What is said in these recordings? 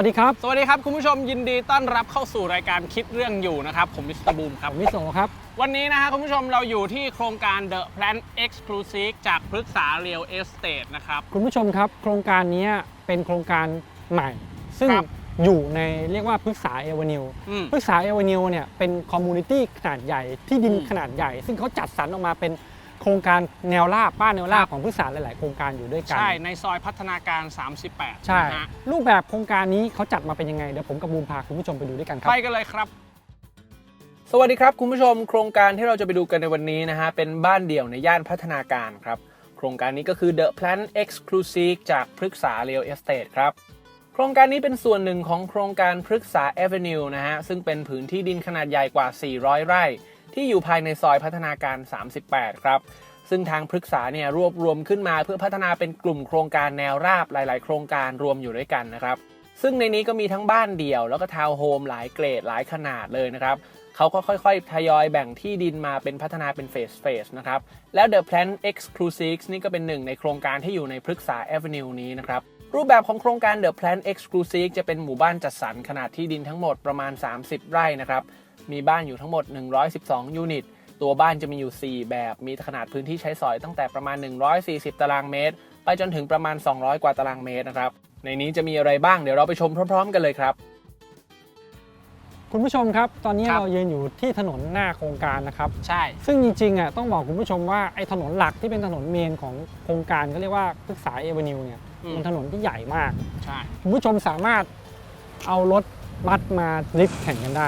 วัสดีครับ สวัสดีครับ คุณผู้ชมยินดีต้อนรับเข้าสู่รายการคิดเรื่องอยู่นะครับ ผมมิสเตอร์บูมครับ วิโสครับ วันนี้นะฮะคุณผู้ชมเราอยู่ที่โครงการ The Plan Exclusive จากพฤกษา Real Estate นะครับ คุณผู้ชมครับ โครงการนี้เป็นโครงการใหม่ ซึ่งครับอยู่ในเรียกว่าพฤกษาเอเวนิวอืมพฤกษาเอเวนิวเนี่ยเป็นคอมมูนิตี้ขนาดใหญ่ที่ดินอืม ขนาดใหญ่ ซึ่งเขาจัดสรรออกมาเป็น โครงการแนวราบบ้านแนวราบครับของพฤกษาหลาย ๆ โครงการอยู่ด้วยกัน ใช่ ในซอยพัฒนาการ 38ใช่ นะฮะรูปแบบโครงการนี้เขาจัดมาเป็นยังไงเดี๋ยวผมกับบูมพาคุณผู้ชมไปดูด้วยกันครับ ไปกันเลยครับ สวัสดีครับคุณผู้ชม โครงการที่เราจะไปดูกันในวันนี้นะฮะ เป็นบ้านเดี่ยวในย่านพัฒนาการครับ โครงการนี้ก็คือ The Plan Exclusive จากพฤกษา Real Estate ครับ โครงการนี้เป็นส่วนหนึ่งของโครงการพฤกษา Avenue นะฮะ ซึ่งเป็นผืนที่ดินขนาดใหญ่กว่า 400 ไร่ ที่อยู่ภายในซอยพัฒนาการ 38 ครับ ซึ่งทางปรึกษาเนี่ยรวบรวมขึ้นมาเพื่อพัฒนาเป็นกลุ่มโครงการแนวราบหลาย ๆ โครงการรวมอยู่ด้วยกันนะครับซึ่งในนี้ก็มีทั้งบ้านเดี่ยวแล้วก็ทาวน์โฮมหลายเกรดหลายขนาดเลยนะครับ เขาก็ค่อยๆ ทยอยแบ่งที่ดินมาเป็นพัฒนาเป็นเฟสเฟสนะครับ แล้ว The Plan Exclusive นี่ก็เป็นหนึ่งในโครงการที่อยู่ในพฤกษา Avenue นี้นะครับ รูปแบบของโครงการ The Plan Exclusive จะเป็นหมู่บ้านจัดสรรขนาดที่ดินทั้งหมดประมาณ 30 ไร่นะครับ มีบ้านอยู่ทั้งหมด 112 ยูนิต ตัวบ้านจะมีอยู่ 4 แบบ มีขนาดพื้นที่ใช้สอยตั้งแต่ประมาณ 140 ตารางเมตร ไปจนถึงประมาณ 200 กว่าตารางเมตรนะครับ ในนี้จะมีอะไรบ้างเดี๋ยวเราไปชมพร้อม ๆ กันเลยครับ คุณผู้ชมครับ ตอนนี้ครับ เรายืนอยู่ที่ถนนหน้าโครงการนะครับ ใช่ ซึ่งจริงๆอะต้องบอกคุณผู้ชมว่าไอ้ถนนหลักที่เป็นถนนเมนของโครงการเขาเรียกว่าพฤกษาเอเวนิวเนี่ยอืมเป็นถนนที่ใหญ่มาก ใช่ คุณผู้ชมสามารถเอารถบัสมาดริฟต์แข่งกันได้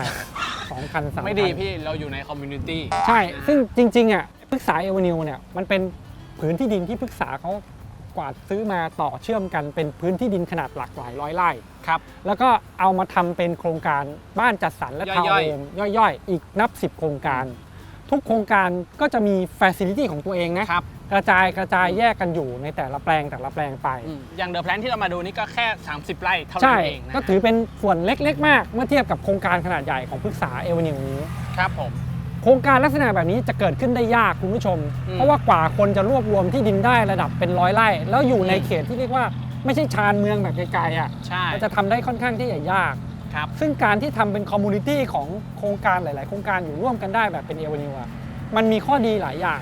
สองคันสามคันไม่ดีพี่เราอยู่ในคอมมูนิตี้ ใช่ ซึ่งจริงๆอะพฤกษาเอเวนิวเนี่ยมันเป็นผืนที่ดินที่พฤกษาเขา กวาดซื้อมาต่อเชื่อมกันเป็นพื้นที่ดินขนาดหลากหลายร้อยไร่ ครับ แล้วก็เอามาทำเป็นโครงการบ้านจัดสรรและย่ทาวน์อยโฮมย่อยๆ อีกนับ 10 โครงการ ทุกโครงการก็จะมีฟ a ซิลิตี้ของตัวเองนะ ครับกระจายกระจายแยกกันอยู่ในแต่ละแปลงแต่ละแปลงไป อืมอย่างเดอะแพลนที่เรามาดูนี่ก็แค่ 30 ไร่เท่านั้ใช่ นเองนะก็ถือเป็นส่วนเล็กๆ มาก เมื่อเทียบกับโครงการขนาดใหญ่ของพฤกษาเอเวนิวนี้ ครับผม โครงการลักษณะแบบนี้จะเกิดขึ้นได้ยากคุณผู้ชม อืม เพราะว่ากว่าคนจะรวบรวมที่ดินได้ระดับเป็นร้อยไร่ แล้วอยู่ในอืมเขตที่เรียกว่าไม่ใช่ชานเมืองแบบไกลๆอะใช่มันจะทำได้ค่อนข้างที่จะยาก ครับ ซึ่งการที่ทำเป็นคอมมูนิตี้ของโครงการหลาย ๆ โครงการอยู่ร่วมกันได้แบบเป็นเอเวนิวอะมันมีข้อดีหลายอย่าง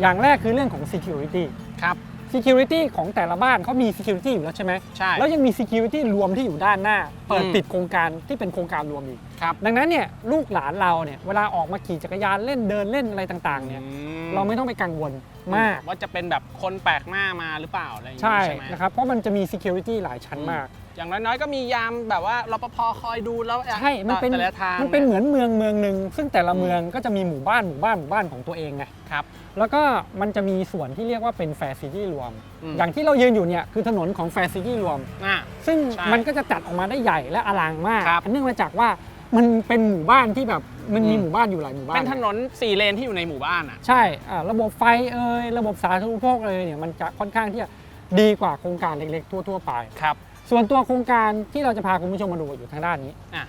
อย่างแรกคือเรื่องของ Security ครับ Security ของแต่ละบ้านเขามี Security อยู่แล้วใช่ไหมใช่ แล้วยังมี Security รวมที่อยู่ด้านหน้า เปิดอืม ปิดโครงการที่เป็นโครงการรวมอีก ครับดังนั้นเนี่ยลูกหลานเราเนี่ยเวลาออกมาขี่จักรยานเล่นเดินเล่นอะไรต่างๆเนี่ยอืเราไม่ต้องไปกังวลมาก ว่าจะเป็นแบบคนแปลกหน้ามาหรือเปล่าอะไรอย่างใช่งี้ใช่ไหม นะครับเพราะมันจะมี Security หลายชั้นมาก อย่างน้อยๆ ก็มียามแบบว่ารปภคอยดูแล้วใช่ มันเป็นแต่ละทางมันเป็นยเหมือนเมืองเมืองหนึ่งซึ่งแต่ละอืมเมืองก็จะมีหมู่บ้านหมู่บ้านหมู่บ้านของตัวเองไงครับ แล้วก็มันจะมีส่วนที่เรียกว่าเป็นแฟซิตี้รวมอืมอย่างที่เรายืนอยู่เนี่ยคือถนนของแฟซิตี้รวมอะซึ่งใช่มันก็จะจัดออกมาได้ใหญ่และอลังมากครับอันเนื่องมาจากว่ามันเป็นหมู่บ้านที่แบบมันมีอืมหมู่บ้านอยู่หลายหมู่บ้านเป็นถนนสี่เลนที่อยู่ในหมู่บ้านอะใช่อ่าระบบไฟเอ่ยระบบสาธารณูปโภคเอ่ยเนี่ยมันจะค่อนข้างที่จะดีกว่าโครงการเล็กๆทั่ว ๆ ไปครับ ส่วนตัวโครงการที่เราจะพาคุณผู้ชมมาดูอยู่ทางด้านนี้อะ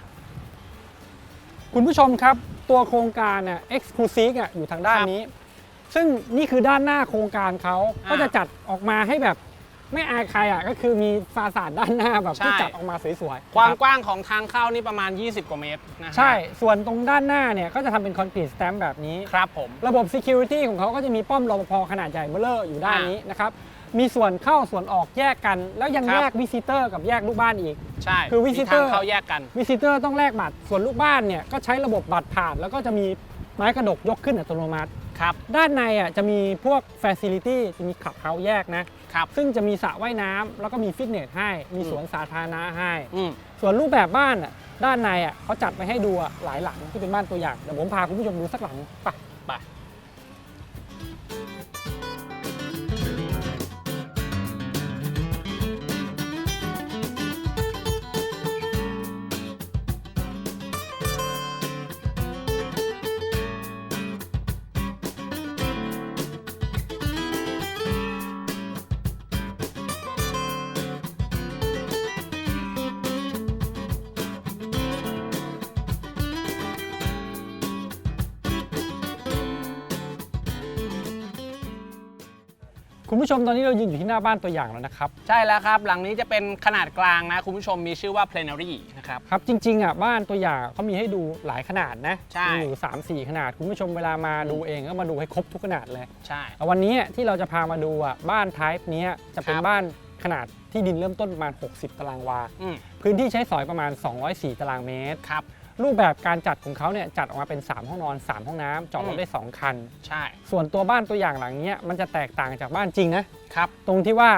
คุณผู้ชมครับตัวโครงการเนี่ย exclusive อะอยู่ทางด้านนี้ ซึ่งนี่คือด้านหน้าโครงการเขาอ่าก็จะจัดออกมาให้แบบไม่อายใครอะก็คือมีฟาสาดด้านหน้าแบบที่ใช่จัดออกมาสวยๆ ความนะครับกว้างของทางเข้านี่ประมาณ 20 กว่าเมตรนะฮะใช่ ส่วนตรงด้านหน้าเนี่ยก็จะทำเป็นคอนกรีตสแตมป์แบบนี้ ครับผม ระบบ Security ของเขาก็จะมีป้อมรปภขนาดใหญ่เบ้อเร่ออยู่ด้านนี้นะครับ มีส่วนเข้าส่วนออกแยกกัน แล้วยังครับ แยกวิซิเตอร์กับแยกลูกบ้านอีก ใช่คือมี visitor ทางเข้าแยกกัน วิซิเตอร์ต้องแลกบัตรส่วนลูกบ้านเนี่ยก็ใช้ระบบบัตรผ่าน แล้วก็จะมีไม้กระดกยกขึ้นอัตโนมัติ ครับ ด้านในอะจะมีพวก Facility จะมีขับเฮาแยกนะ ครับ ซึ่งจะมีสระว่ายน้ำแล้วก็มีฟิตเนสให้ มีอืมสวนสาธารณะให้ อืม ส่วนรูปแบบบ้านอะด้านในอะเขาจัดไปให้ดูอะหลายหลังที่เป็นบ้านตัวอย่างเดี๋ยวผมพาคุณผู้ชมดูสักหลังไปไป คุณผู้ชมตอนนี้เรายืนอยู่ที่หน้าบ้านตัวอย่างแล้วนะครับ ใช่แล้วครับ หลังนี้จะเป็นขนาดกลางนะ คุณผู้ชมมีชื่อว่า plenary นะครับ ครับ จริงๆอะบ้านตัวอย่างเขามีให้ดูหลายขนาดนะใช่ มีอยู่3 4 ขนาด คุณผู้ชมเวลามาดูเองก็มาดูให้ครบทุกขนาดเลยใช่ แต่วันนี้ที่เราจะพามาดูอะบ้านไทป์นี้ยจะเป็นครับ บ้านขนาดที่ดินเริ่มต้นประมาณ 60 ตารางวา อืมพื้นที่ใช้สอยประมาณ 204 ตารางเมตร ครับ รูปแบบการจัดของเขาเนี่ยจัดออกมาเป็น 3 ห้องนอน 3 ห้องน้ำจอดรอืถมได้ 2 คัน ใช่ส่วนตัวบ้านตัวอย่างหลังเนี้ยมันจะแตกต่างจากบ้านจริงนะ ครับ ตรงที่ว่า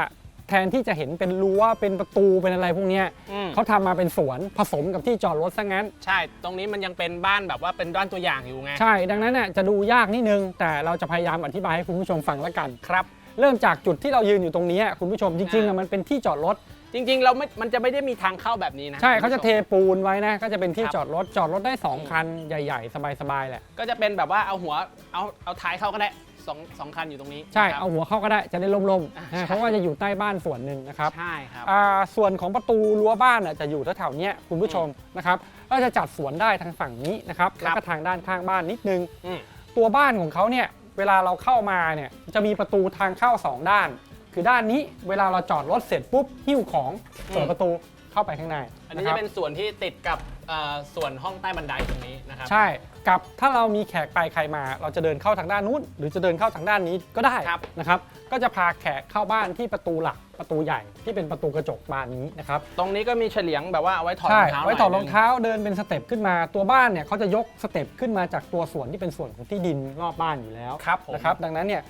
แทนที่จะเห็นเป็นรั้วเป็นประตูเป็นอะไรพวกเนี้ยอืมเขาทำมาเป็นสวนผสมกับที่จอดรถซะงั้น ใช่ ตรงนี้มันยังเป็นบ้านแบบว่าเป็นด้านตัวอย่างอยู่ไง ใช่ ดังนั้นน่ะจะดูยากนิดนึง แต่เราจะพยายามอธิบายให้คุณผู้ชมฟังแล้วกัน ครับ เริ่มจากจุดที่เรายืนอยู่ตรงนี้คุณผู้ชมจริงๆอ่าอะมันเป็นที่จอดรถ จริงๆ เราไม่มันจะไม่ได้มีทางเข้าแบบนี้นะใช่คุณเขาผู้จะชมเทปูนไว้นะ ก็จะเป็นที่ครับจอดรถจอดรถได้ 2 คันใหญ่ๆ สบายๆแหละ ก็จะเป็นแบบว่าเอาหัวเอาเอาท้ายเข้าก็ได้สองสองคันอยู่ตรงนี้ใช่นะครับ เอาหัวเข้าก็ได้จะได้ล่มอ่าๆใช่นะเพราะว่าจะอยู่ใต้บ้านส่วนหนึ่งนะครับใช่ครับ อ่าส่วนของประตูรั้วบ้านน่ะจะอยู่แถวๆเนี้ยคุณผู้ชมนะครับก็จะจัดสวนได้ทางฝั่งนี้นะครับครับ แล้วก็ทางด้านข้างบ้านนิดนึง อืมตัวบ้านของเขาเนี่ยเวลาเราเข้ามาเนี่ยจะมีประตูทางเข้า2ด้าน คือด้านนี้เวลาเราจอดรถเสร็จปุ๊บหิ้วของเปิดประตูเข้าไปข้างในอันนี้ครัจะบเป็นส่วนที่ติดกับเอ่อส่วนห้องใต้บันไดตรงนี้นะครับ ใช่กับถ้าเรามีแขกไปใครมา เราจะเดินเข้าทางด้านนู้น หรือจะเดินเข้าทางด้านนี้ก็ได้ครับ นะครับ ก็จะพาแขกเข้าบ้านที่ประตูหลักประตูใหญ่ที่เป็นประตูกระจกบานนี้นะครับ ตรงนี้ก็มีเฉลียงแบบว่าเอาไว้ถอดรใช่ องเท้าไว้ถอดหน่รยองนึ เท้าเดินเป็นสเต็ปขึ้นมาตัวบ้านเนี่ยเขาจะยกสเต็ปขึ้นมาจากตัวส่วนที่เป็นส่วนของที่ดินรอบบ้านอยู่แล้วครับผม นะครับ ดังนั้นเนี่ย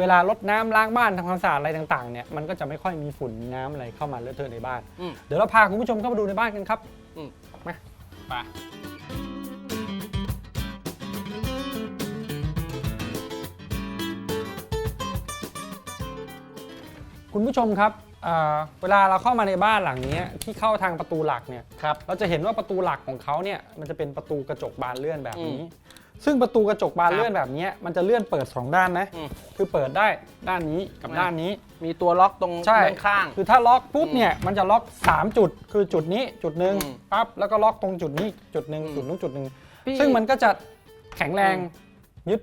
เวลารดน้ำล้างบ้านทำความสะอาดอะไรต่างๆเนี่ยมันก็จะไม่ค่อยมีฝุ่นมีน้ำอะไรเข้ามาเลอะเทอะในบ้าน อืม เดี๋ยวเราพาคุณผู้ชมเข้ามาดูในบ้านกันครับไปคุณผู้ชมครับเอ่อเวลาเราเข้ามาในบ้านหลังเนี้ยที่เข้าทางประตูหลักเนี่ย ครับ เราจะเห็นว่าประตูหลักของเขาเนี่ยมันจะเป็นประตูกระจกบานเลื่อนแบบนี้อืม ซึ่งประตูกระจกบานครับเลื่อนแบบเนี้ยมันจะเลื่อนเปิดสองด้านนะอืมคือเปิดได้ด้านนี้กับอ่าด้านนี้ มีตัวล็อกตรงใช่ด้านข้าง คือถ้าล็อกปุ๊บอืมเนี่ยมันจะล็อก 3 จุด คือจุดนี้จุดหนึ่งอืมปั๊บแล้วก็ล็อกตรงจุดนี้จุดหนึ่งอืมจุดนู้นจุดหนึ่งพี่ซึ่งมันก็จะแข็งแรงอืมยึด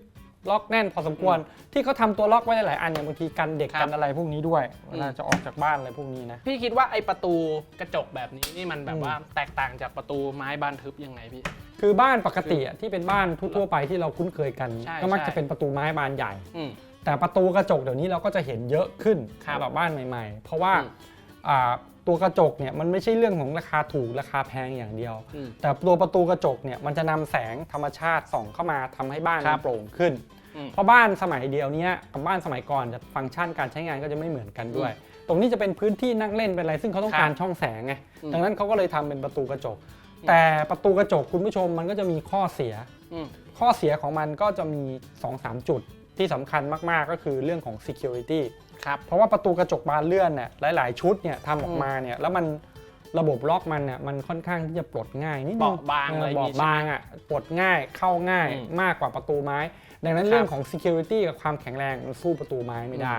ล็อกแน่นพอสมควร ที่เขาทำตัวล็อกไว้หลายๆอันเนี่ยบางทีกันเด็กครับกันอะไรพวกนี้ด้วยเวลาอืมจะออกจากบ้านอะไรพวกนี้นะ พี่คิดว่าไอประตูกระจกแบบนี้นี่มันแบอืบมว่าแตกต่างจากประตูไม้บานทึบยังไงพี่ คือบ้านปกติอะที่เป็นบ้านทั่วๆไปที่เราคุ้นเคยกัน ใช่ก็มักใช่ จะเป็นประตูไม้บานใหญ่ อืม แต่ประตูกระจกเดี๋ยวนี้เราก็จะเห็นเยอะขึ้นครับสำหรับบ้านใหม่ ๆ เพราะว่าอืมอ่า ตัวกระจกเนี่ยมันไม่ใช่เรื่องของราคาถูกราคาแพงอย่างเดียวอืมแต่ตัวประตูกระจกเนี่ยมันจะนำแสงธรรมชาติส่องเข้ามาทำให้บ้านครัมับนโปร่งขึ้นอืมเพราะบ้านสมัยเดียวเนี้ยกับบ้านสมัยก่อนจะฟังก์ชันการใช้งานก็จะไม่เหมือนกันด้วย ตรงนี้จะเป็นพื้นที่นั่งเล่นเป็นอะไร ซึ่งเขาต้องการช่องแสงไงอืมดังนั้นเขาก็เลยทำเป็นประตูกระจก แต่ประตูกระจกคุณผู้ชมมันก็จะมีข้อเสียอืมข้อเสียของมันก็จะมี 2-3 จุดที่สำคัญมาก ๆ ก็คือเรื่องของ security ครับเพราะว่าประตูกระจกบานเลื่อนเนี่ยหลายๆ ชุดเนี่ยทำออกมาเนี่ยแล้วมันระบบล็อกมันเนี่ยมันค่อนข้างที่จะปลดง่ายนิดนึงเบาะบางเออะไรออย่างงี้เบาะบางอะปลดง่ายเข้าง่ายอืมมากกว่าประตูไม้ ดังนั้นครับ เรื่องของ security กับความแข็งแรงมันสู้ประตูไม้ไม่ได้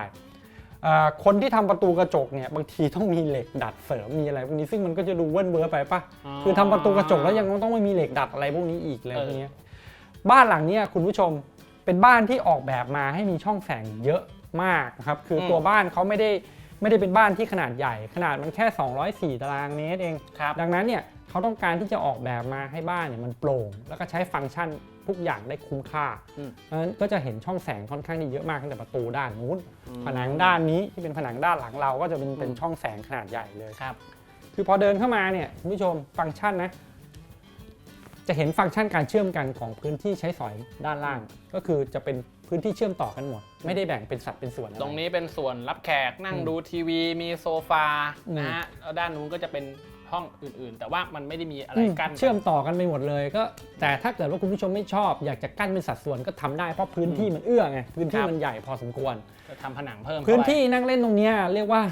เอ่อคนที่ทำประตูกระจกเนี่ยบางทีต้องมีเหล็กดัดเสริมมีอะไรพวกนี้ซึ่งมันก็จะดูเว้นเว้อไปปะ คือทำประตูกระจกแล้วยังต้องไม่มีเหล็กดัดอะไรพวกนี้อีกเลยเออ พวกเนี้ยบ้านหลังเนี้ยคุณผู้ชมเป็นบ้านที่ออกแบบมาให้มีช่องแสงเยอะ มากนะครับคืออมตัวบ้านเขาไม่ได้ไม่ได้เป็นบ้านที่ขนาดใหญ่ ขนาดมันแค่ 204 ตารางเมตรเองครับดังนั้นเนี่ยเขาต้องการที่จะออกแบบมาให้บ้านเนี่ยมันโปร่ง แล้วก็ใช้ฟังก์ชันทุกอย่างได้คุ้มค่าอืมเพราะฉะนั้นก็จะเห็นช่องแสงค่อนข้างที่เยอะมากตั้งแต่ประตูด้านนู้น ผนังด้านนี้ที่เป็นผนังด้านหลังเราก็จะเป็นเป็นช่องแสงขนาดใหญ่เลยครับ คือพอเดินเข้ามาเนี่ยคุณผู้ชมฟังก์ชันนะ จะเห็นฟังก์ชันการเชื่อมกันของพื้นที่ใช้สอยด้านล่าง ก็คือจะเป็น พื้นที่เชื่อมต่อกันหมด ไม่ได้แบ่งเป็นสัดเป็นส่วนอะไตรงนี้เป็นส่วนรับแขกนั่งอืมดูทีวี มีโซฟาอืมนะฮะแล้วด้านนู้นก็จะเป็นห้องอื่นๆ แต่ว่ามันไม่ได้มีอะไรอืมกั้นเชื่อมต่อกันไปหมดเลยก็ แต่ถ้าเกิดว่าคุณผู้ชมไม่ชอบ อยากจะกั้นเป็นสัดส่วนก็ทำได้เพราะพื้นที่มันเอื้อไงพื้นที่มันใหญ่พอสมควรจะทำผนังเพิ่มพื้นเข้าไปที่นั่งเล่นตรงเนี้ยเรียกว่า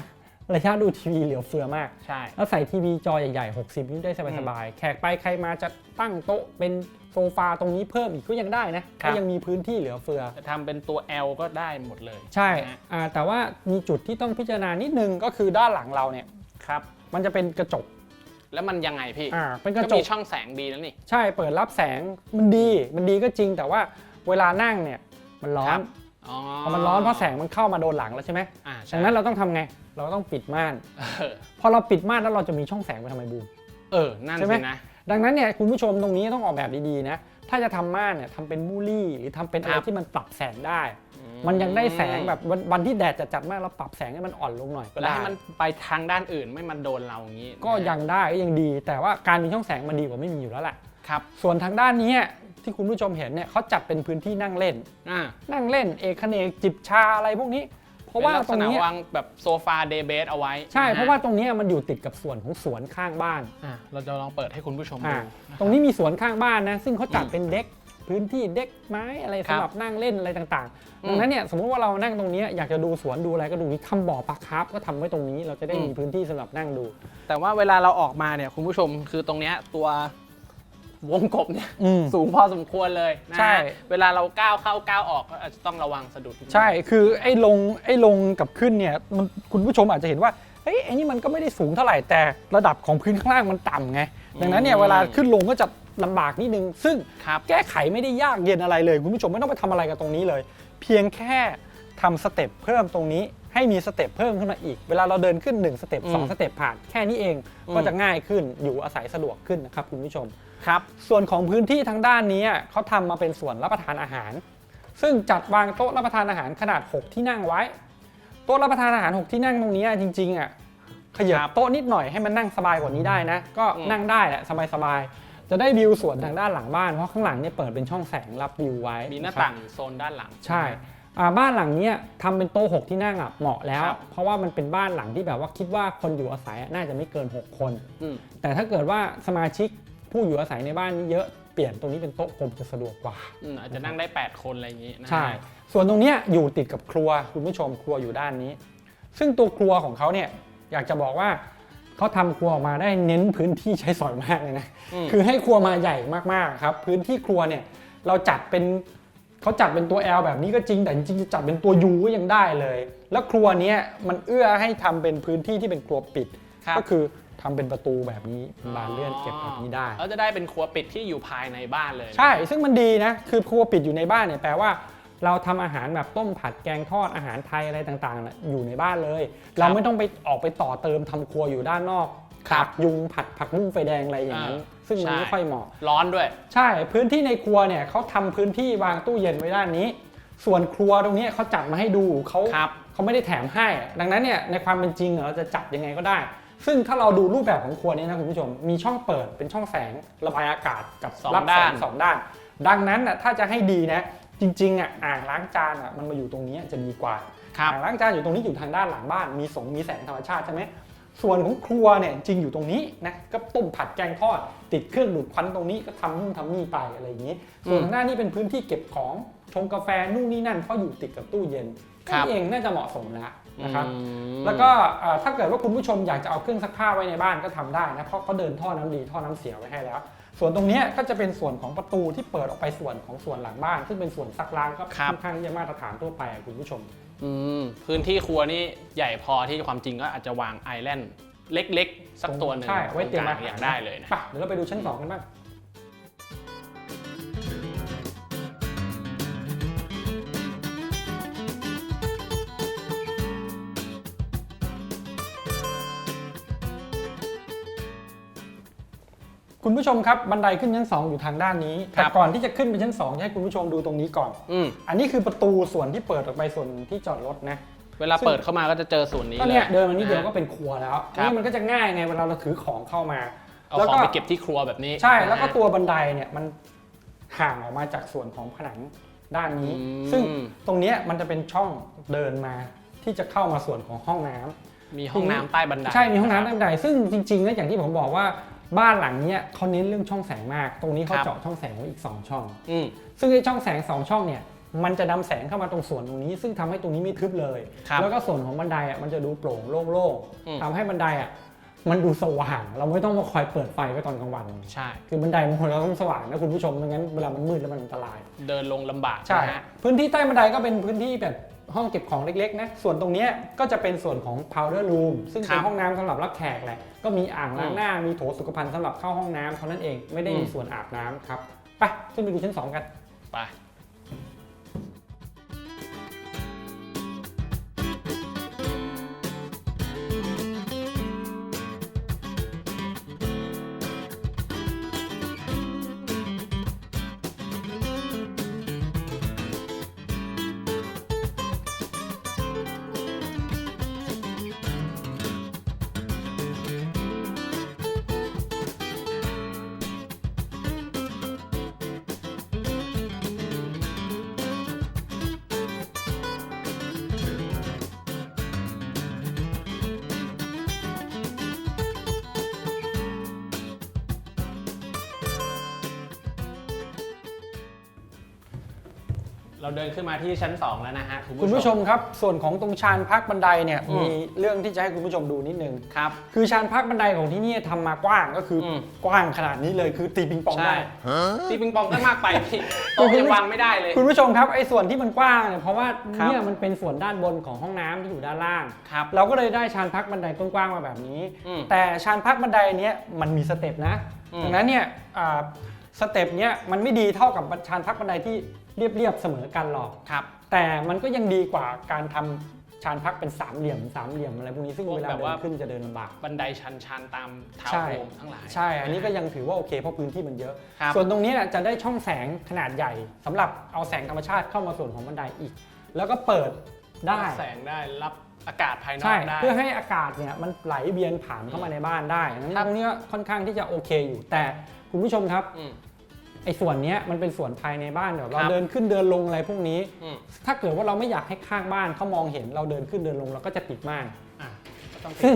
ระยะดูทีวีเหลือเฟือมาก ใช่ แล้วใส่ทีวีจอใหญ่ๆ 60นิ้วได้สบายๆ แขกไปใครมาจะตั้งโต๊ะเป็น โซฟาตรงนี้เพิ่มอีกก็ยังได้นะครัก็บยังมีพื้นที่เหลือเฟือจะทำเป็นตัว L ก็ได้หมดเลย ใช่นะฮะอ่าแต่ว่ามีจุดที่ต้องพิจารณานิดนึงก็คือด้านหลังเราเนี่ยครับมันจะเป็นกระจกแล้วมันยังไงพี่อ่าเป็นกก็ระจมีกช่องแสงดีแล้วนี่ ใช่ เปิดรับแสง มันดี มันดีก็จริง แต่ว่าเวลานั่งเนี่ย มันร้อครันบอ๋อพอมันร้อนเพราะแสงมันเข้ามาโดนหลังแล้วใช่ไหมอ่าใช่ดังนั้นเราต้องทำไง เราต้องปิดม่านเออพอเราปิดม่านแล้วเราจะมีช่องแสงไปทำไมบูม เออ นั่นใช่ไหมสินะ ดังนั้นเนี่ยคุณผู้ชมตรงนี้ต้องออกแบบดีๆนะ ถ้าจะทำม่านเนี่ยทำเป็นมูลี่ หรือทำเป็นอะไรครับ ที่มันปรับแสงได้อืมันยังได้แสงแบบวันวันที่แดดจัดๆมากเราปรับแสงให้มันอ่อนลงหน่อยก็แล้วได้ ให้มันไปทางด้านอื่นไม่มันโดนเราอย่างนี้ก็ยังได้ก็ยังดี แต่ว่าการมีช่องแสงมันดีกว่าไม่มีอยู่แล้วแหละ ครับส่วนทางด้านนี้ที่คุณผู้ชมเห็นเนี่ยเขาจัดเป็นพื้นที่นั่งเล่น อ่านั่งเล่นเอกเนกจิบชาอะไรพวกนี้ เพราะว่าป็นลักตษรงณะนี้วางแบบโซฟาเดย์เบสเอาไว้ ใช่นฮเพราะว่าตรงนี้มันอยู่ติดกับส่วนของสวนข้างบ้านอะเราจะลองเปิดให้คุณผู้ชมดูอ่านะตรงนี้มีสวนข้างบ้านนะ ซึ่งเขาจัดอืมเป็นเด็กพื้นที่เด็กไม้อะไรครับสำหรับนั่งเล่นอะไรต่างอืๆมดังนั้นเนี่ยสมมุติว่าเรานั่งตรงนี้อยากจะดูสวนดูอะไรก็ดูนี่ทำบ่อปลาคาร์ฟก็ทำไว้ตรงนี้เราจะได้อืมมีพื้นที่สำหรับนั่งดู แต่ว่าเวลาเราออกมาเนี่ยคุณผู้ชมคือตรงเนี้ยตัว วงกบเนี่ยอืมสูงพอสมควรเลยนะฮะใช่ เวลาเราก้าวเข้าก้าวออกก็อาจจะต้องระวังสะดุดนิดนึง ใช่ คือไอ้ลงไอ้ลงกับขึ้นเนี่ยมันคุณผู้ชมอาจจะเห็นว่าเฮ้ยไอ้นี่มันก็ไม่ได้สูงเท่าไหร่แต่ระดับของพื้นข้างล่างมันต่ำไง ดังนั้นเนี่ยเวลาขึ้นลงก็จะลำบากนิดนึง ซึ่งครับ แก้ไขไม่ได้ยากเย็นอะไรเลย คุณผู้ชมไม่ต้องไปทำอะไรกับตรงนี้เลย เพียงแค่ทำสเต็ปเพิ่มตรงนี้ ให้มีสเต็ปเพิ่มขึ้นมาอีก เวลาเราเดินขึ้น 1 สเต็ปอืมสองสเต็ปผ่านแค่นี้เองอืมก็จะง่ายขึ้นอยู่อาศัยสะดวกขึ้นนะครับคุณผู้ชม ครับส่วนของพื้นที่ทางด้านนี้เขาทำมาเป็นส่วนรับประทานอาหาร ซึ่งจัดวางโต๊ะรับประทานอาหารขนาด 6 ที่นั่งไว้ โต๊ะรับประทานอาหาร 6 ที่นั่งตรงนี้จริงๆอะขยับครับโต๊ะนิดหน่อยให้มันนั่งสบายกว่านี้ได้นะ ก็อืมนั่งได้แหละสบายๆจะได้วิวสวนทางด้านหลังบ้านเพราะข้างหลังเนี่ยเปิดเป็นช่องแสงรับวิวไว้มีหน้าะครับต่างโซนด้านหลังใช่อ่าบ้านหลังเนี้ยทำเป็นโต๊ะหกที่นั่งอะเหมาะแล้วครับเพราะว่ามันเป็นบ้านหลังที่แบบว่าคิดว่าคนอยู่อาศัยอะน่าจะไม่เกิน 6 คนอืมแต่ถ้าเกิดว่าสมาชิก ผู้อยู่อาศัยในบ้านนี้เยอะเปลี่ยนตรงนี้เป็นโต๊ะกลมจะสะดวกกว่า อืมอาจจะนั่งได้ 8 คนอะไรอย่างนี้นะฮะใช่ ส่วนตรงเนี้ยอยู่ติดกับครัวคุณผู้ชมครัวอยู่ด้านนี้ ซึ่งตัวครัวของเขาเนี่ยอยากจะบอกว่าเขาทำครัวออกมาได้เน้นพื้นที่ใช้สอยมากเลยนะอืมคือให้ครัวมาใหญ่มากๆครับ พื้นที่ครัวเนี่ยเราจัดเป็นเขาจัดเป็นตัว L แบบนี้ก็จริง แต่จริงๆจะจัดเป็นตัว U ก็ยังได้เลย แล้วครัวเนี้ยมันเอื้อให้ทำเป็นพื้นที่ที่เป็นครัวปิด ครับ ก็คือ ทำเป็นประตูแบบนี้เป็นบานเลื่อนเก็บแบบนี้ได้ แล้วจะได้เป็นครัวปิดที่อยู่ภายในบ้านเลยใช่ ซึ่งมันดีนะ คือครัวปิดอยู่ในบ้านเนี่ยแปลว่า เราทำอาหารแบบต้มผัดแกงทอดอาหารไทยอะไรต่างๆน่ะอยู่ในบ้านเลย เราไม่ต้องไปออกไปต่อเติมทำครัวอยู่ด้านนอกครับผัดยุงผัดผักบุ้งไฟแดงอะไรอย่างนั้น อ่าซึ่งมันใช่ ไม่ค่อยเหมาะ ร้อนด้วย ใช่พื้นที่ในครัวเนี่ยเขาทำพื้นที่วางตู้เย็นไว้ด้านนี้ ส่วนครัวตรงนี้เขาจัดมาให้ดูเขาครับ เขาไม่ได้แถมให้ ดังนั้นเนี่ยในความเป็นจริงเราจะจัดยังไงก็ได้ ซึ่งถ้าเราดูรูปแบบของครัวนี้นะคุณผู้ชม มีช่องเปิดเป็นช่องแสงระบายอากาศกับสองรับแสด้าน งสองด้าน ดังนั้นน่ะถ้าจะให้ดีนะ จริงๆอะอ่างล้างจานอะมันมาอยู่ตรงนี้จะดีกว่า ครับอ่างล้างจานอยู่ตรงนี้อยู่ทางด้านหลังบ้าน มีสงมีแสงธรรมชาติใช่ไหมส่วนของครัวเนี่ยจริงอยู่ตรงนี้นะก็ต้มผัดแกงทอด ติดเครื่องดูดควันตรงนี้ก็ทำนู่นทำนี่ไปอะไรอย่างนี้ ส่วนอืมทางด้านนี้เป็นพื้นที่เก็บของชงกาแฟนู่นนี่นั่นเพราะอยู่ติดกับตู้เย็นครับ นี่เองน่าจะเหมาะสมแล้ว นะครับอืมแล้วก็เอ่อถ้าเกิดว่าคุณผู้ชมอยากจะเอาเครื่องซักผ้าไว้ในบ้านก็ทำได้นะเพราะเขาเดินท่อน้ำดีท่อน้ำเสียไว้ให้แล้ว ส่วนตรงเนี้ยก็จะเป็นส่วนของประตูที่เปิดออกไปส่วนของส่วนหลังบ้าน ซึ่งเป็นส่วนซักล้างก็ครับค่อนข้างที่จะมาตรฐานทั่วไปอะคุณผู้ชมอืมพื้นที่ครัวนี่ใหญ่พอที่ความจริงก็อาจจะวางไอแลนด์เล็กๆ สักตัวหนึ่งใช่ไว้เตรียมกอาลางหารอย่างได้เลยนะไปเดี๋ยวเราไปดูชั้นสองกันบ้าง คุณผู้ชมครับบันไดขึ้นชั้น 2 อยู่ทางด้านนี้ครัแต่บก่อนที่จะขึ้นไปชั้น2จะให้คุณผู้ชมดูตรงนี้ก่อน อืมอันนี้คือประตูส่วนที่เปิดออกไปส่วนที่จอดรถนะ เวลาเปิดเข้ามาก็จะเจอส่วนนี้ก็เนี่ยลเดินมานิดเดียวะก็เป็นครัวแล้วครับนี่มันก็จะง่ายไงเวลาเราถือของเข้ามาเอาแล้วของก็ไปเก็บที่ครัวแบบนี้ ใช่แล้วก็นะฮะตัวบันไดเนี่ยมันห่างออกมาจากส่วนของผนังด้านนี้อืมซึ่งตรงเนี้ยมันจะเป็นช่องเดินมาที่จะเข้ามาส่วนของห้องน้ำมีห้องน้ำใต้บันไดใช่มีห้องน้ำใต้บันไดซึ่งจริงๆแล้วอย่างที่ผมบอกว่า บ้านหลังเนี้ยเขาเน้นเรื่องช่องแสงมาก ตรงนี้เขาเจาะช่องแสงไว้อีกสองช่อง อืม ซึ่งไอ้ช่องแสงสองช่องเนี่ยมันจะนำแสงเข้ามาตรงส่วนตรงนี้ ซึ่งทำให้ตรงนี้ไม่ทึบเลย ครับแล้วก็ส่วนของบันไดอะมันจะดูโปร่งโล่งอืม ๆทำให้บันไดอะมันดูสว่าง เราไม่ต้องมาคอยเปิดไฟไว้ตอนกลางวัน ใช่ คือบันไดบางคนเราต้องสว่างนะคุณผู้ชมไม่งั้นเวลามันมืดแล้วมันอันตราย เดินลงลำบากใช่นะฮะ พื้นที่ใต้บันไดก็เป็นพื้นที่แบบ ห้องเก็บของเล็กๆนะส่วนตรงเนี้ยก็จะเป็นส่วนของ powder room ซึ่งเป็นห้องน้ำสำหรับรับแขกแหละก็มีอ่างล้างหน้ามีโถสุขภัณฑ์สำหรับเข้าห้องน้ำเท่านั้นเองไม่ได้มีส่วนอาบน้ำครับไปขึ้นไปดูชั้นสองกันไป เราเดินขึ้นมาที่ชั้น 2 แล้วนะฮะคุณคุณผู้ชมครับ ส่วนของตรงชานพักบันไดเนี่ยอืมมีเรื่องที่จะให้คุณผู้ชมดูนิดนึงครับ คือชานพักบันไดของที่นี่ทำมากว้างก็คืออมกว้างขนาดนี้เลยคือตีปิงปองใช่ได้ตีปิงปองก็มากไปพี่โต๊ะยังวางไม่ได้เลย คุณผู้ชมครับไอ้ส่วนที่มันกว้างเนี่ยเพราะว่าครับเนี่ยมันเป็นส่วนด้านบนของห้องน้ำที่อยู่ด้านล่างครับเราก็เลยได้ชานพักบันไดกว้างๆมาแบบนี้อืมแต่ชานพักบันไดเนี้ยมันมีสเต็ปนะอืมดังนั้นเนี่ยอ่า สเต็ปเนี้ยมันไม่ดีเท่ากับชานพักบันไดที่เรียบๆเสมอกันหรอกครับ แต่มันก็ยังดีกว่าการทำชานพักเป็นสามเหลี่ยมสามเหลี่ยมอะไรพวกนี้ซึ่งพวกเวลาแบบเดิว่านขึ้นจะเดินลำบากบันไดชันๆตามทาวใช่น์โฮมทั้งหลายใช่ อันนี้ก็ยังถือว่าโอเคเพราะพื้นที่มันเยอะครับส่วนตรงนี้เนี่ยจะได้ช่องแสงขนาดใหญ่สำหรับเอาแสงธรรมชาติเข้ามาส่วนของบันไดอีก แล้วก็เปิดได้รับแสงได้รับอากาศภายนอใช่กได้เพื่อให้อากาศเนี่ยมันไหลเวียนผ่านเข้ามาในบ้านได้นั้นครับตรงนี้ก็ค่อนข้างที่จะโอเคอยู่แต่คุณผู้ชมครับอืม ไอ้ส่วนเนี้ยมันเป็นส่วนภายในบ้านเดี๋ยวเราครับเดินขึ้นเดินลงอะไรพวกนี้ อืมถ้าเกิดว่าเราไม่อยากให้ข้างบ้านเขามองเห็นเราเดินขึ้นเดินลงเราก็จะติดม่าน อะก็ต้องซึ่ง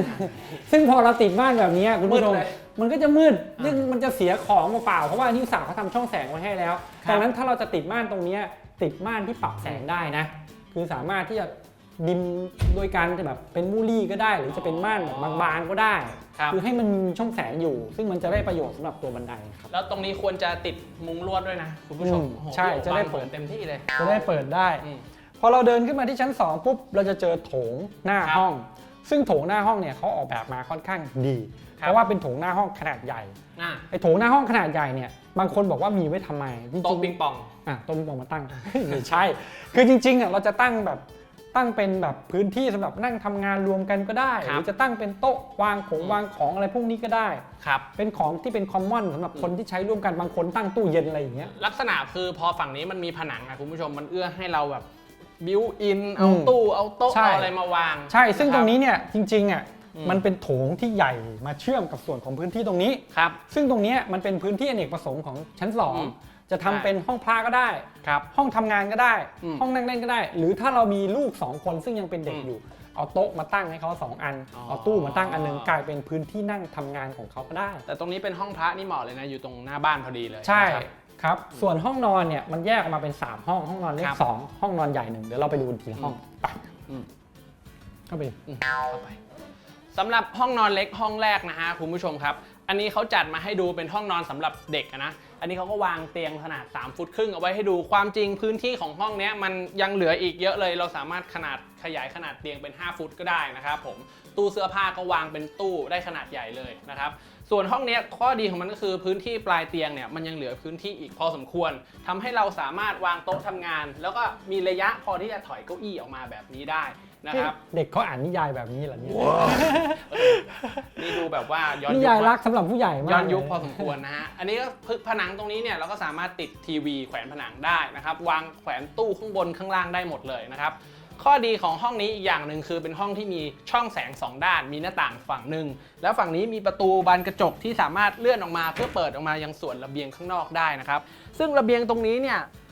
ซึ่งพอเราติดม่านแบบนี้คุณผู้ชมมืดเลยมันก็จะมืดอ่าซึ่งมันจะเสียของเปล่าๆเพราะว่านิวสาวเขาทำช่องแสงไว้ให้แล้วครับ ดังนั้นถ้าเราจะติดม่านตรงเนี้ยติดม่านที่ปรับแสงได้นะ คือสามารถที่จะ ดิมโดยการจะแบบเป็นมูลี่ก็ได้ หรือจะเป็นม่านแบบบางๆก็ได้ครับคือให้มันมีช่องแสงอยู่ ซึ่งมันจะได้ประโยชน์สำหรับตัวบันไดครับ แล้วตรงนี้ควรจะติดมุงลวดด้วยนะ คุณผู้ชมอืมโอ้โหใช่จะได้บานเปิดเต็มที่เลย จะได้เปิดได้ อืม พอเราเดินขึ้นมาที่ชั้น 2 ปุ๊บ เราจะเจอโถงหน้าครับห้อง ซึ่งโถงหน้าห้องเนี่ยเขาออกแบบมาค่อนข้างดี ครับ เพราะว่าเป็นโถงหน้าห้องขนาดใหญ่อะไอ้โถงหน้าห้องขนาดใหญ่เนี่ยบางคนบอกว่ามีไว้ทำไมจริงโต๊ะๆปิงปอง อะโต๊ะปิงปองมาตั้ง ไม่ใช่ คือจริงๆอะเราจะตั้งแบบ ตั้งเป็นแบบพื้นที่สำหรับนั่งทำงานรวมกันก็ได้หครับรือจะตั้งเป็นโต๊ะวางของอืมวางของอะไรพวกนี้ก็ได้ครับเป็นของที่เป็นคอมมอนสำหรับคนที่ใช้ร่วมกันบางคนตั้งตู้เย็นอะไรอย่างเงี้ยลักษณะคือพอฝั่งนี้มันมีผนังอะคุณผู้ชมมันเอื้อให้เราแบบบิวอินเอาอืมตู้เอาโต๊ะใช่เอาอะไรมาวาง ใช่ ซึ่งะคตบรงนี้เนี่ยจริงๆอะอืมมันเป็นโถงที่ใหญ่มาเชื่อมกับส่วนของพื้นที่ตรงนี้ครับซึ่งตรงเนี้ยมันเป็นพื้นที่อเนกประสงค์ของชั้นสองอืม จะทำใช่เป็นห้องพระก็ได้ครับห้องทำงานก็ได้อืมห้องนั่งเล่นก็ได้ หรือถ้าเรามีลูก 2 คนซึ่งยังเป็นเด็กอืมอยู่ เอาโต๊ะมาตั้งให้เขาสองอันอ๋อเอาตู้มาตั้งอันหนึงกลายเป็นพื้นที่นั่งทำงานของเขาก็ได้ แต่ตรงนี้เป็นห้องพระนี่เหมาะเลยนะอยู่ตรงหน้าบ้านพอดีเลย ใช่นะครับครับส่วนห้องนอนเนี่ยมันแยกออกมาเป็น 3 ห้องห้องนอนเล็คกรับสองห้องนอนใหญ่หนึ่งเดี๋ยวเราไปดูทีละห้องไปอืมเข้าไปอืมเข้าไปสำหรับห้องนอนเล็กห้องแรกนะฮะคุณผู้ชมครับ อันนี้เขาจัดมาให้ดูเป็นห้องนอนสำหรับเด็กอะนะ อันนี้เขาก็วางเตียงขนาด 3 ฟุตครึ่งเอาไว้ให้ดูความจริงพื้นที่ของห้องนี้มันยังเหลืออีกเยอะเลย เราสามารถขนาดขยายขนาดเตียงเป็น 5 ฟุตก็ได้นะครับผมตู้เสื้อผ้าก็วางเป็นตู้ได้ขนาดใหญ่เลยนะครับส่วนห้องนี้ข้อดีของมันก็คือพื้นที่ปลายเตียงเนี่ยมันยังเหลือพื้นที่อีกพอสมควรทำให้เราสามารถวางโต๊ะทำงาน แล้วก็มีระยะพอที่จะถอยเก้าอี้ออกมาแบบนี้ได้ นะครับ เด็กเขาอ่านนิยายแบบนี้เหรอเนี่ยนี่ดูแบบว่าย้อนนิยุคยายมารักสำหรับผู้ใหญ่มากย้อนยุคเลพอสมควรนะฮะ อันนี้ก็พึกผนังตรงนี้เนี่ยเราก็สามารถติดทีวีแขวนผนังได้นะครับ วางแขวนตู้ข้างบนข้างล่างได้หมดเลยนะครับ ข้อดีของห้องนี้อีกอย่างหนึ่งคือเป็นห้องที่มีช่องแสงสองด้าน มีหน้าต่างฝั่งหนึ่งแล้วฝั่งนี้มีประตูบานกระจกที่สามารถเลื่อนออกมา เพื่อเปิดออกมายังส่วนระเบียงข้างนอกได้นะครับ ซึ่งระเบียงตรงนี้เนี่ยอ่า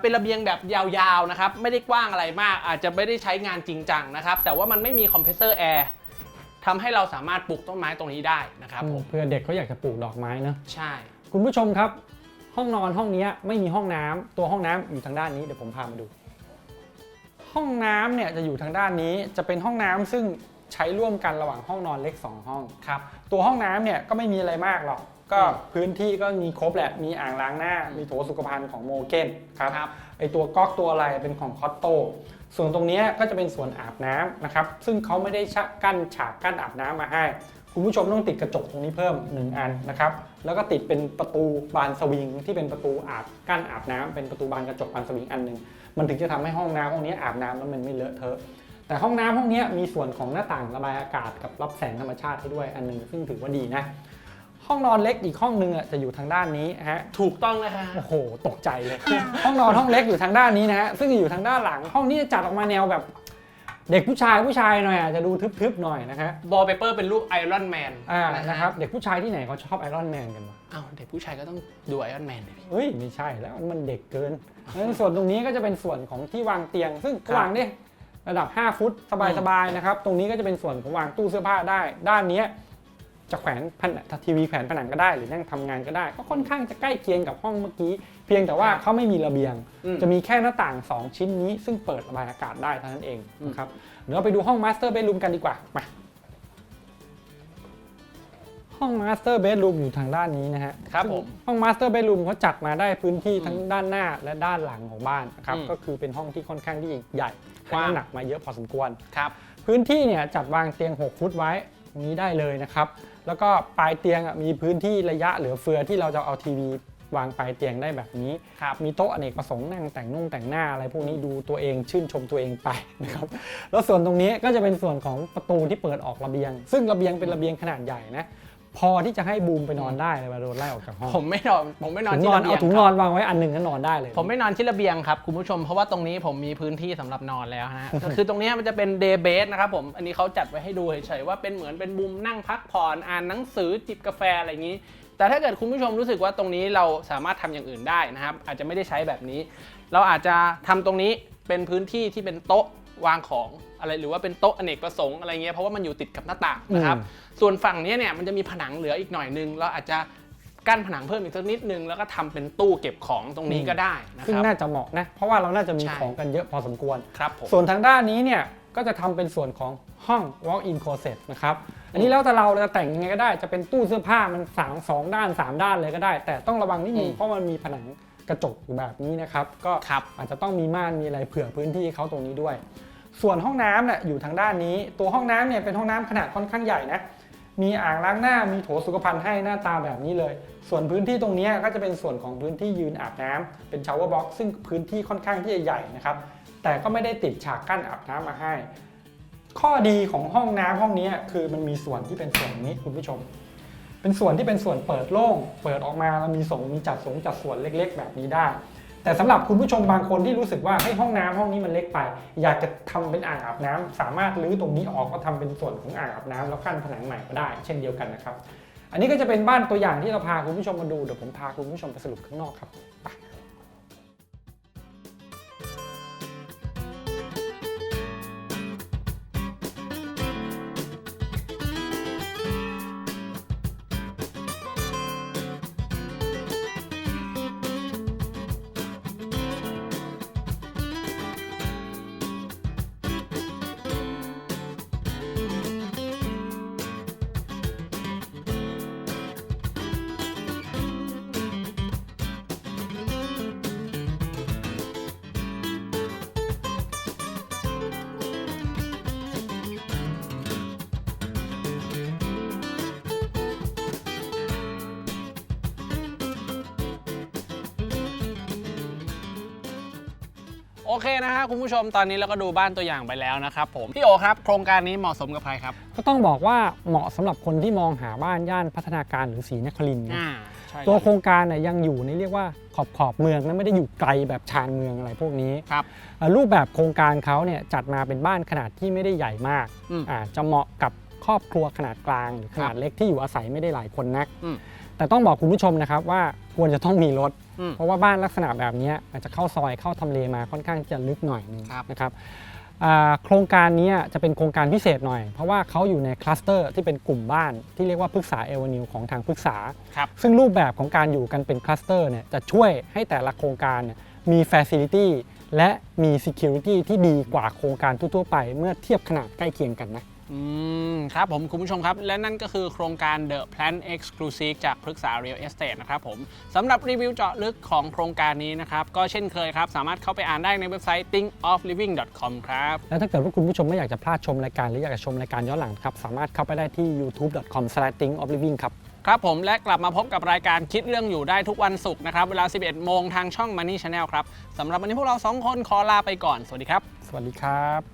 เป็นระเบียงแบบยาวๆนะครับไม่ได้กว้างอะไรมาก อาจจะไม่ได้ใช้งานจริงจังนะครับ แต่ว่ามันไม่มีคอมเพรสเซอร์แอร์ทำให้เราสามารถปลูกต้นไม้ตรงนี้ได้นะครับผมเพื่อเด็กเขาอยากจะปลูกดอกไม้เนอะใช่ คุณผู้ชมครับ ห้องนอนห้องนี้ไม่มีห้องน้ำตัวห้องน้ำอยู่ทางด้านนี้เดี๋ยวผมพามาดู ห้องน้ำเนี่ยจะอยู่ทางด้านนี้จะเป็นห้องน้ำซึ่งใช้ร่วมกันระหว่างห้องนอนเล็ก 2 ห้องครับตัวห้องน้ำเนี่ยก็ไม่มีอะไรมากหรอก ก็อืมพื้นที่ก็มีครบแหละ มีอ่างล้างหน้า มีโถสุขภัณฑ์ของโมเกนครับครับไอตัวก๊อกตัวอะไรเป็นของคอตโต ส่วนตรงเนี้ยก็จะเป็นส่วนอาบน้ำนะครับ ซึ่งเขาไม่ได้ชะกั้นฉากกั้นอาบน้ำมาให้ คุณผู้ชมต้องติดกระจกตรงนี้เพิ่ม 1 อันนะครับ แล้วก็ติดเป็นประตูบานสวิงที่เป็นประตูอาบกั้นอาบน้ำเป็นประตูบานกระจกบานสวิงอันหนึ่ง มันถึงจะทำให้ห้องน้ำห้องนี้อาบน้ำแล้วมันไม่เลอะเทอะแต่ห้องน้ำห้องเนี้ยมีส่วนของหน้าต่างระบายอากาศกับรับแสงธรรมชาติให้ด้วยอันหนึงซึ่งถือว่าดีนะ ห้องนอนเล็กอีกห้องหนึงอะจะอยู่ทางด้านนี้ฮะ ถูกต้องเลยฮะโอ้โห ตกใจเลย ห้องนอนห้องเล็กอยู่ทางด้านนี้นะฮะ ซึ่งอยู่ทางด้านหลัง ห้องนี้จะจัดออกมาแนวแบบ เด็กผู้ชายผู้ชายหน่อยอะจะดูทึบๆหน่อยนะฮะ วอลเปเปอร์เป็นรูปไอรอนแมนอ่า นะครับ เด็กผู้ชายที่ไหนเขาชอบไอรอนแมนกันวะอ้าวเด็กผู้ชายก็ต้องดูไอรอนแมนเลยพี่ เฮ้ย ไม่ใช่แล้วมันเด็กเกินแล้วส่วนตรงนี้ก็จะเป็นส่วนของที่วางเตียง ซึ่งครับวางได้ระดับ 5 ฟุตสบายๆนะครับ ตรงนี้ก็จะเป็นส่วนของวางตู้เสื้อผ้าได้ ด้านเนี้ย จะแขวนผนังทีวีแขวนผนังก็ได้หรือนั่งทำงานก็ได้ ก็ค่อนข้างจะใกล้เคียงกับห้องเมื่อกี้ เพียงแต่ว่าเขาไม่มีระเบียง อืม จะมีแค่หน้าต่าง 2 ชิ้นนี้ ซึ่งเปิดระบายอากาศได้เท่านั้นเองนะครับเดี๋ยวเราไปดูห้องมาสเตอร์เบดรูมกันดีกว่ามาห้องมาสเตอร์เบดรูมอยู่ทางด้านนี้นะฮะครับซึ่งผมห้องมาสเตอร์เบดรูมเขาจัดมาได้พื้นที่ทั้งด้านหน้าและด้านหลังของบ้านนะครับอืมก็คือเป็นห้องที่ค่อนข้างที่ใหญ่กว้างให้น้ำหนักมาเยอะพอสมควร ครับ พื้นที่เนี่ยจัดวางเตียง 6 ฟุตไว้ตรง นี้ได้เลยนะครับ แล้วก็ปลายเตียงอะมีพื้นที่ระยะเหลือเฟือที่เราจะเอาทีวีวางปลายเตียงได้แบบนี้ครับมีโต๊ะอเนกประสงค์นั่งแต่งนุ่งแต่งหน้าอะไรพวกนี้ดูตัวเองชื่นชมตัวเองไปนะครับแล้วส่วนตรงนี้ก็จะเป็นส่วนของประตูที่เปิดออกระเบียง ซึ่งระเบียงเป็นระเบียงขนาดใหญ่นะ พอที่จะให้บูมไปนอนได้เลยเวลาโดนไล่ออกจากห้องผมไม่นอนผมไม่นอนถุงที่นอนระเบียเอางถุงคนรับอนวางไว้อันหนึ่งก็นอนได้เลย ผมไม่นอนที่ระเบียงครับคุณผู้ชมเพราะว่าตรงนี้ผมมีพื้นที่สำหรับนอนแล้วนะฮะ ก็คือตรงเนี้ยมันจะเป็นเดย์เบสนะครับผมอันนี้เขาจัดไว้ให้ดูเฉยๆว่าเป็นเหมือนเป็นมุมนั่งพักผ่อนอ่านหนังสือจิบกาแฟอะไรอย่างนี้ แต่ถ้าเกิดคุณผู้ชมรู้สึกว่าตรงนี้เราสามารถทำอย่างอื่นได้นะครับ อาจจะไม่ได้ใช้แบบนี้ เราอาจจะทำตรงนี้เป็นพื้นที่ที่เป็นโต๊ะวางของ อะไรหรือว่าเป็นโต๊ะอเนกประสงค์อะไรเงี้ยเพราะว่ามันอยู่ติดกับหน้าต่างนะครับ ส่วนฝั่งเนี้ยเนี่ยมันจะมีผนังเหลืออีกหน่อยนึงเราอาจจะกั้นผนังเพิ่มอีกสักนิดนึงแล้วก็ทำเป็นตู้เก็บของตรงนี้ก็ได้นะซึ่งครับน่าจะเหมาะนะเพราะว่าเราน่าจะมีใช่ของกันเยอะพอสมควรครับผมส่วนทางด้านนี้เนี่ยก็จะทำเป็นส่วนของห้อง walk-in closet นะครับอันนี้แล้วแต่เราจะแต่งยังไงก็ได้จะเป็นตู้เสื้อผ้ามันสามสองด้าน 3 ด้านเลยก็ได้ แต่ต้องระวังนิดนึงอืมเพราะมันมีผนังกระจกอยู่แบบนี้นะครับ ก็ครับอาจจะต้องมีม่านมีอะไรเผื่อพื้นที่เขาตรงนี้ด้วย ส่วนห้องน้ำเนี่ยอยู่ทางด้านนี้ ตัวห้องน้ำเนี่ยเป็นห้องน้ำขนาดค่อนข้างใหญ่นะ มีอ่างล้างหน้า มีโถสุขภัณฑ์ให้หน้าตาแบบนี้เลย ส่วนพื้นที่ตรงนี้ก็จะเป็นส่วนของพื้นที่ยืนอาบน้ำเป็นชาวเวอร์บ็อกซ์ซึ่งพื้นที่ค่อนข้างที่จะใหญ่นะครับ แต่ก็ไม่ได้ติดฉากกั้นอาบน้ำมาให้ ข้อดีของห้องน้ำห้องนี้คือมันมีส่วนที่เป็นส่วนนี้คุณผู้ชม เป็นส่วนที่เป็นส่วนเปิดโล่ง เปิดออกมาแล้วมีสงมีจัดสงจัดส่วนเล็ก ๆ แบบนี้ได้ แต่สำหรับคุณผู้ชมบางคนที่รู้สึกว่าให้ห้องน้ำห้องนี้มันเล็กไป อยากจะทำเป็นอ่างอาบน้ำสามารถรื้อตรงนี้ออกก็ทำเป็นส่วนของอ่างอาบน้ำแล้วกั้นผนังใหม่ก็ได้ เช่นเดียวกันนะครับ อันนี้ก็จะเป็นบ้านตัวอย่างที่เราพาคุณผู้ชมมาดูเดี๋ยวผมพาคุณผู้ชมไปสรุปข้างนอกครับ โอเคนะฮะคุณผู้ชมตอนนี้เราก็ดูบ้านตัวอย่างไปแล้วนะครับผมพี่โอครับโครงการนี้เหมาะสมกับใครครับก็ต้องบอกว่าเหมาะสำหรับคนที่มองหาบ้านย่านพัฒนาการหรือศรีนครินทร์นะอ่าใช่ตัวโครงการเนี่ยยังอยู่ในเรียกว่าขอบขอบเมืองนะไม่ได้อยู่ไกลแบบชานเมืองอะไรพวกนี้ครับ เอ่อรูปแบบโครงการเขาเนี่ยจัดมาเป็นบ้านขนาดที่ไม่ได้ใหญ่มากอืมอ่าจะเหมาะกับครอบครัวขนาดกลางหรือขนาดเล็กที่อยู่อาศัยไม่ได้หลายคนนัก อืม แต่ต้องบอกคุณผู้ชมนะครับว่า ควรจะต้องมีรถ อืม เพราะว่าบ้านลักษณะแบบนี้อาจจะเข้าซอยเข้าทำเลมาค่อนข้างจะลึกหน่อยนึงครับ นะครับอ่าโครงการนี้จะเป็นโครงการพิเศษหน่อย เพราะว่าเขาอยู่ในคลัสเตอร์ที่เป็นกลุ่มบ้านที่เรียกว่าพฤกษาเอเวนิวของทางพฤกษา ครับ ซึ่งรูปแบบของการอยู่กันเป็นคลัสเตอร์เนี่ยจะช่วยให้แต่ละโครงการเนี่ยมี Facility และมี Security ที่ดีกว่าโครงการทั่วๆไปเมื่อเทียบขนาดใกล้เคียงกันนะ อืมครับผมคุณผู้ชมครับ และนั่นก็คือโครงการ The Plan Exclusive จากพฤกษา Real Estate นะครับผมสำหรับรีวิวเจาะลึกของโครงการนี้นะครับ ก็เช่นเคยครับ สามารถเข้าไปอ่านได้ในเว็บไซต์ thinkofliving.com ครับ แล้วถ้าเกิดว่าคุณผู้ชมไม่อยากจะพลาดชมรายการ หรืออยากจะชมรายการย้อนหลังครับ สามารถเข้าไปได้ที่ youtube.com/thinkofliving ครับครับผมและกลับมาพบกับรายการคิดเรื่องอยู่ได้ทุกวันศุกร์นะครับเวลา 11 โมงทางช่อง Money Channel ครับสำหรับวันนี้พวกเราสองคนขอลาไปก่อน สวัสดีครับ สวัสดีครับ